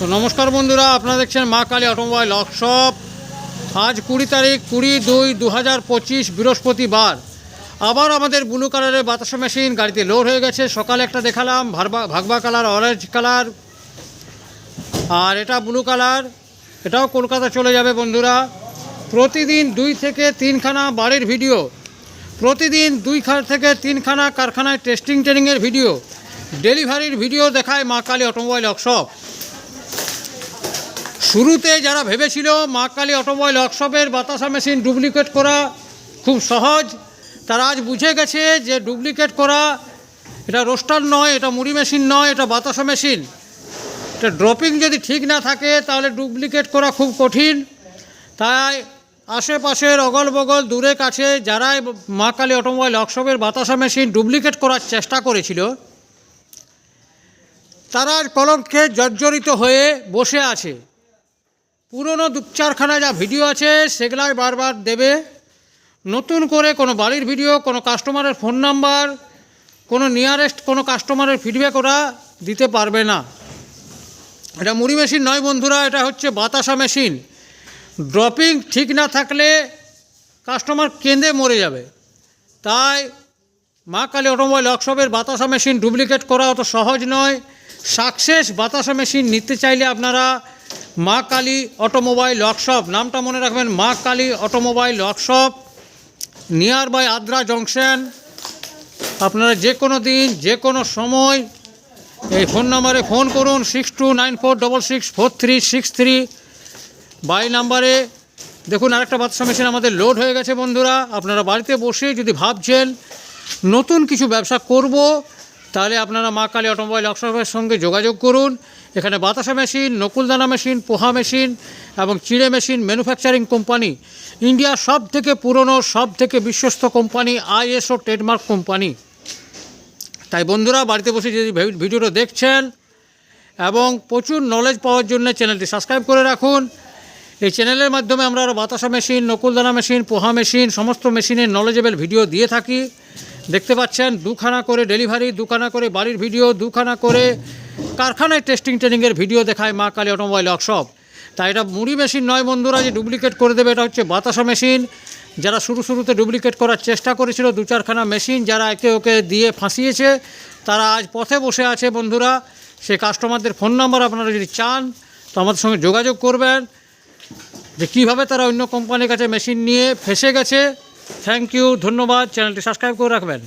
তো নমস্কার বন্ধুরা, আপনারা দেখছেন মা কালী অটোমোবাইল ওয়ার্কশপ আজ কুড়ি তারিখ, কুড়ি দুই দু হাজার পঁচিশ বৃহস্পতিবার। আবার আমাদের ব্লু কালারের বাতাসা মেশিন, গাড়িতে লোড হয়ে গেছে। সকালে একটা দেখালাম ভাগবা কালার, অরেঞ্জ কালার। আর এটা ব্লু কালার, এটাও কলকাতা চলে যাবে বন্ধুরা। প্রতিদিন দুই থেকে তিনখানা বাড়ির ভিডিও। প্রতিদিন দুই থেকে তিনখানা কারখানায় টেস্টিং ট্রেনিংয়ের ভিডিও। ডেলিভারির ভিডিও দেখায় মা কালী অটোমোবাইল ওয়ার্কশপ শুরুতে যারা ভেবেছিল মা কালী অটোমোবাইল ওয়ার্কশপের বাতাসা মেশিন ডুপ্লিকেট করা খুব সহজ, তারা আজ বুঝে গেছে যে ডুপ্লিকেট করা এটা রোস্টার নয়, এটা মুড়ি মেশিন নয়, এটা বাতাসা মেশিন। এটা ড্রপিং যদি ঠিক না থাকে, তাহলে ডুপ্লিকেট করা খুব কঠিন। তাই আশেপাশের অগল বগল দূরে কাছে যারাই মা কালী অটোমোবাইল ওয়ার্কশপের বাতাসা মেশিন ডুপ্লিকেট করার চেষ্টা করেছিল, তারা কলঙ্কে জর্জরিত হয়ে বসে আছে। পুরনো দু চারখানা যা ভিডিও আছে, সেগুলাই বারবার দেবে। নতুন করে কোনো বাড়ির ভিডিও, কোনো কাস্টমারের ফোন নাম্বার, কোনো নিয়ারেস্ট কোনো কাস্টমারের ফিডব্যাক ওরা দিতে পারবে না। এটা মুড়ি মেশিন নয় বন্ধুরা, এটা হচ্ছে বাতাসা মেশিন। ড্রপিং ঠিক না থাকলে কাস্টমার কেঁদে মরে যাবে। তাই মা কালী অটোমোবাইল ওয়ার্কশপের বাতাসা মেশিন ডুপ্লিকেট করা অত সহজ নয়। সাকসেস বাতাসা মেশিন নিতে চাইলে আপনারা মা কালী অটোমোবাইল ওয়ার্কশপ। নামটা মনে রাখবেন, Ma Kali automobile workshop, nearby Adra junction. আপনারা যে কোনো দিন, যে কোনো সময় এই ফোন নাম্বারে ফোন করুন, six two nine four double six four three six three. By নাম্বারে দেখুন, আরেকটা বাতাসা মেশিন আমাদের লোড হয়ে গেছে বন্ধুরা। আপনারা বাড়িতে বসে যদি ভাবছেন, নতুন কিছু ব্যবসা করব তাহলে আপনারা মা কালী অটোমোবাইল ওয়ার্কশপের সঙ্গে যোগাযোগ করুন। এখানে বাতাসা মেশিন, নকুলদানা মেশিন, পোহা মেশিন এবং চিড়ে মেশিন ম্যানুফ্যাকচারিং কোম্পানি। ইন্ডিয়ার সব থেকে পুরনো সব থেকে বিশ্বস্ত কোম্পানি, আইএসও ট্রেডমার্ক কোম্পানি। তাই বন্ধুরা, বাড়িতে বসে যদি ভিডিওটা দেখছেন এবং প্রচুর নলেজ পাওয়ার জন্য চ্যানেলটি সাবস্ক্রাইব করে রাখুন। এই চ্যানেলের মাধ্যমে আমরা আরও বাতাসা মেশিন, নকুলদানা মেশিন, পোহা মেশিন, সমস্ত মেশিনের নলেজেবল ভিডিও দিয়ে থাকি। দেখতে পাচ্ছেন, দুখানা করে ডেলিভারি দুখানা করে বাড়ির ভিডিও দুখানা করে কারখানায় টেস্টিং ট্রেনিংয়ের ভিডিও দেখায় মা কালী অটোমোবাইল ওয়ার্কশপ তাই এটা মুড়ি মেশিন নয় বন্ধুরা, যে ডুপ্লিকেট করে দেবে, এটা হচ্ছে বাতাসা মেশিন যারা শুরু শুরুতে ডুপ্লিকেট করার চেষ্টা করেছিল, দু চারখানা মেশিন যারা একে ওকে দিয়ে ফাঁসিয়েছে, তারা আজ পথে বসে আছে বন্ধুরা। সে কাস্টমারদের ফোন নাম্বার আপনারা যদি চান, তো আমাদের সঙ্গে যোগাযোগ করবেন যে কীভাবে তারা অন্য কোম্পানির কাছে মেশিন নিয়ে ফেসে গেছে। থ্যাংক ইউ ধন্যবাদ চ্যানেলটি সাবস্ক্রাইব করে রাখবেন।